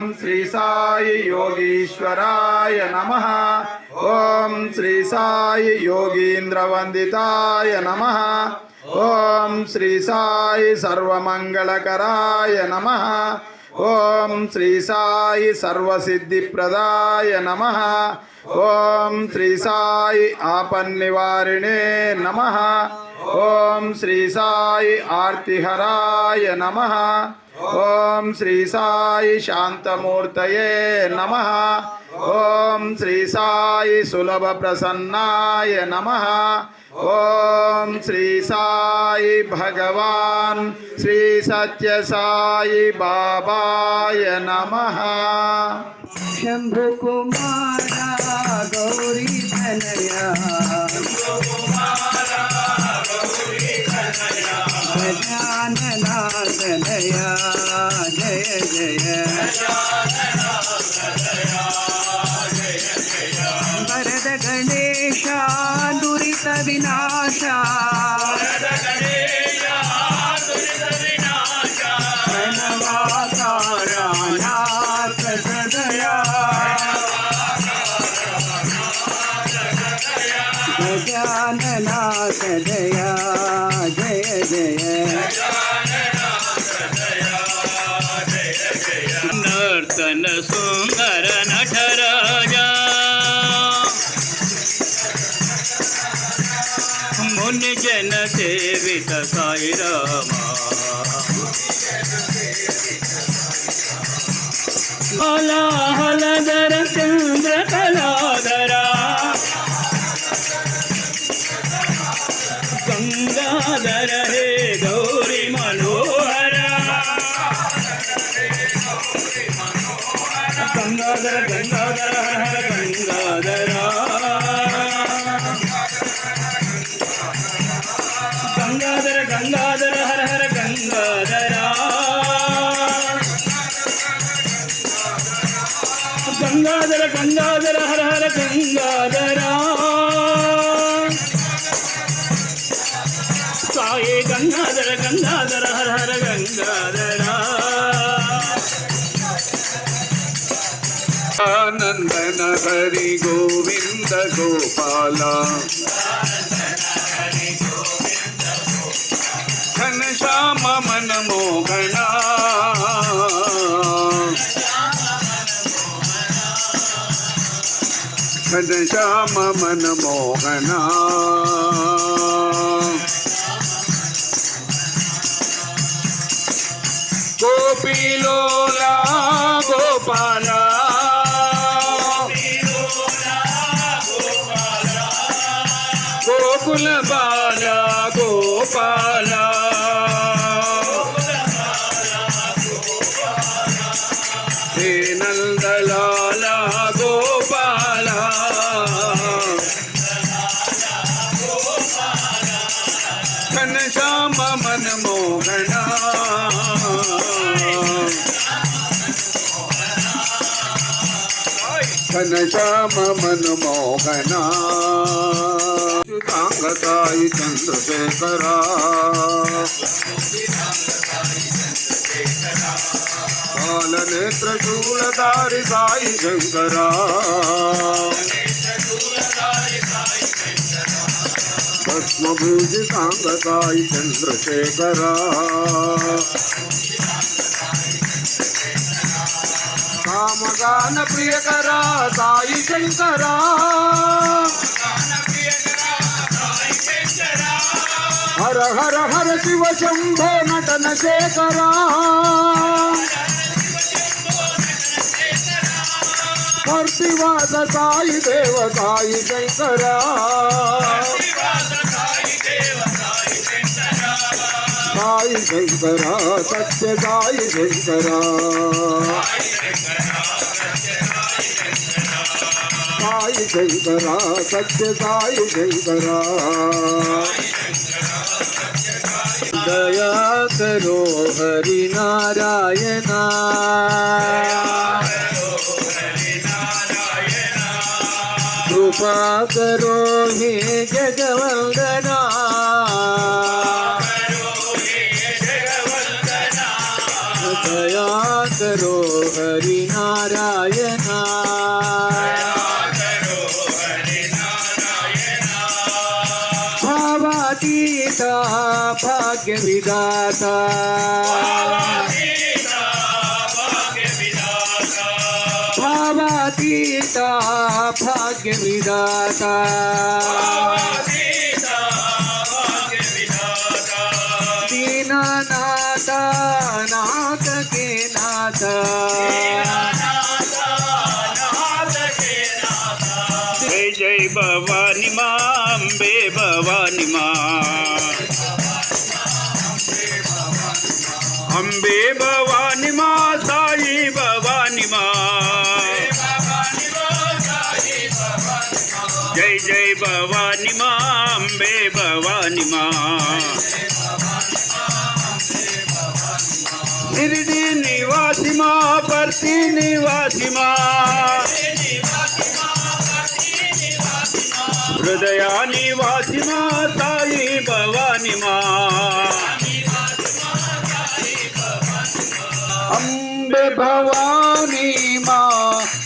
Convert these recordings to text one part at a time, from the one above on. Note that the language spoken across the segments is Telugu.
శ్రీ సాయి యోగీశ్వరాయ నమ. ఓం శ్రీ సాయి యోగీంద్రవందితాయ నమ. ఓం శ్రీ సాయి సర్వమంగళకరాయ నమ. ఓం శ్రీ సాయి సర్వసిద్ధిప్రదాయ నమ. ఓం శ్రీ సాయి ఆపన్నివారిణే నమ. ఓం శ్రీ సాయి ఆర్తిహరాయ నమ. ఓం శ్రీ సాయి శాంతమూర్తయే నమ. ఓం శ్రీ సాయి సులభ ప్రసన్నాయ నమ. ओम श्री साई भगवान, श्री सत्य साई बाबाय नमः। शंभु कुमारा गौरी धनया धनया जय जय। वरद गणेशानु Nurse and a soul. గంగాధరా Gangadhara Gangadhara హర హర గంగాధరా. సాయే గంగాధర గంగాధర హర హర గంగాధరా. ఆనందన హరి గోవింద గోపాల. श्याम मनमोहना गोपीलोला गोपाला गोकुल बाला गोपाला हे नंदलाला ಮನಮೋಹನ ಘನಶ್ಯಾಮ ಮನಮೋಹನ ತಾಯಿ ಚಂದ್ರಶೇಖರ ಕಾಲನೇತ್ರ ಶೂಲಧಾರಿ ಸಾಯಿ ಶಂಕರ శూలధారి సాంగకాయ చంద్రశేఖరా. కామగాన ప్రియకరా సాయి శంకరా. హర హర హర శివ శంభో నటన శేఖరా. కర్తివాద సాయి దేవ సాయి శంకరా. శంకర సత్య సాయి శంకర సాయి శంకర సత్య సాయి శంకర దయా కరో హరి నారాయణ కృపా కరో హే జగవందనా दया करो हरि हरि नारायण भावातीता भाग्य विदाता भावातीता भाग्य विदाता दीनानाथा नाथ के नाथ भवानी माँ अम्बे भवानी माँ अम्बे भवानी माँ साई भवानी माँ। जय जय भवानी माँ अम्बे भवानी माँ। शिरडी निवासी माँ, परती निवासी माँ। హృదయాని వాసిమా సాయి భవాని మా అంబె భవాని మా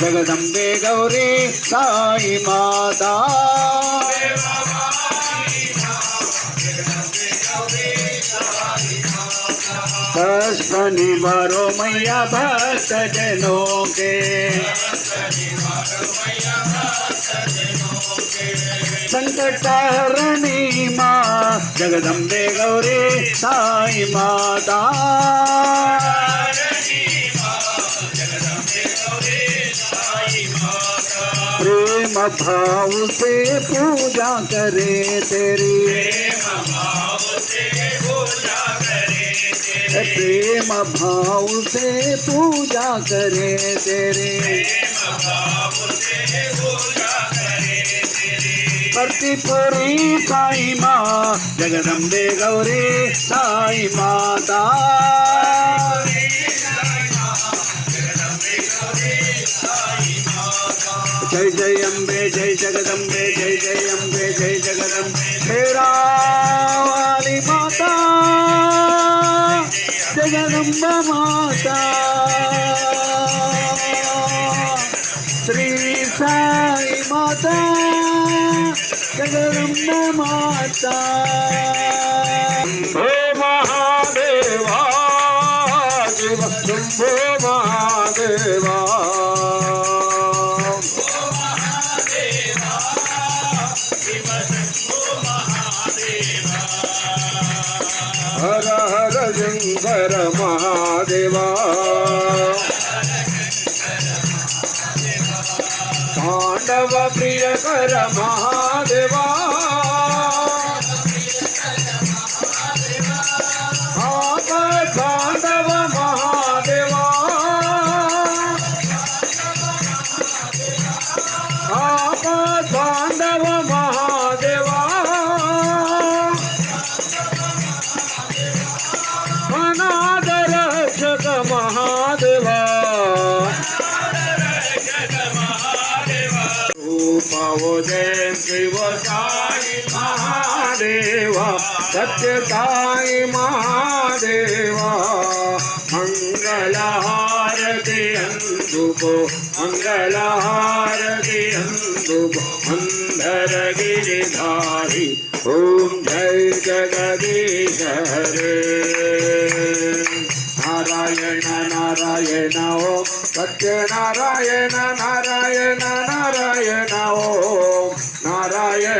జగదంబే గౌరీ సాయి మాతా बस बनी बारो मैया भक्त जनों के संकट हरणी माँ जगदम्बे गौरी साई माता। प्रेम भाव से पूजा करे तेरी। प्रेम भाव से पूजा करे तेरे। प्रतिपुरी साई माँ, जगदम्बे गौरी साई माता। जय जय अम्बे जय जगदम्बे, जय जय अम्बे जय जगदम्बे। मेरा జగదంబ మాత శ్రీ సాయి మాత జగదంబ మాత ఓ మహాదేవా శివశంభో શંકર મહાદેવા પાંડવ પ્રિય કર મહાદેવા सत्य साई महादेवा मंगलहारति अंदुको मंगलहारति अंदुको अंधर गिरिधारी ओम जय जगदीश हरे नारायण नारायण ओम सत्य नारायण नारायण नारायण ओम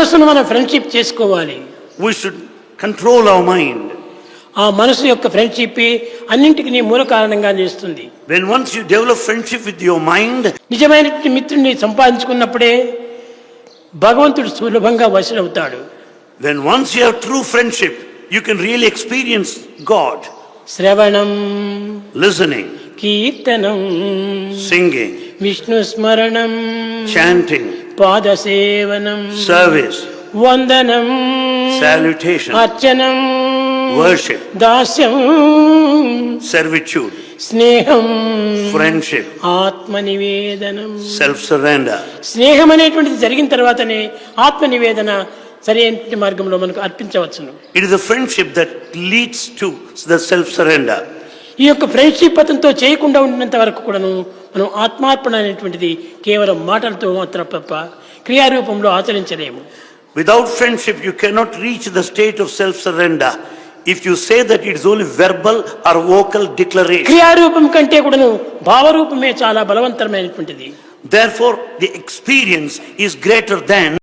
మనసును మనం ఫ్రెండ్షిప్ చేసుకోవాలి. We should control our mind ఆ మనసు యొక్క ఫ్రెండ్షిప్ అన్నింటికి నీ మూల కారణంగా నిలుస్తుంది. When once you develop friendship with your mind నిజమైన మిత్రుని సంపాదించుకున్నప్పుడే భగవంతుడు సులభంగా వసనవుతాడు when once you have true friendship you can really experience God శ్రవణం లిసనింగ్ కీర్తనం సింగింగ్ విష్ణు స్మరణం చాంటింగ్ పాద సేవనం సర్వీస్ వందనం సాల్యుటేషన్ అర్చనం వర్షిప్ దాస్యం సర్విట్యూడ్ స్నేహం ఫ్రెండ్షిప్ ఆత్మ నివేదనం సెల్ఫ్ సరెండర్ స్నేహం అనేటువంటిది జరిగిన తర్వాతనే ఆత్మ నివేదన సరైన మార్గంలో మనకు అర్పించవచ్చును. It is the friendship that leads to the self surrender ఈ యొక్క ఫ్రెండ్షిప్ అతనితో చేయకుండా ఉండినంత వరకు కూడాను మనం ఆత్మార్పణ అనేటువంటిది కేవలం మాటలతో మాత్రం తప్ప క్రియారూపంలో ఆచరించలేము Without friendship, you cannot reach the state of self-surrender. If you say that it is only verbal or vocal declaration. క్రియారూపం కంటే కూడాను భావరూపమే చాలా బలవంతమైనటువంటిది Therefore, the experience is greater than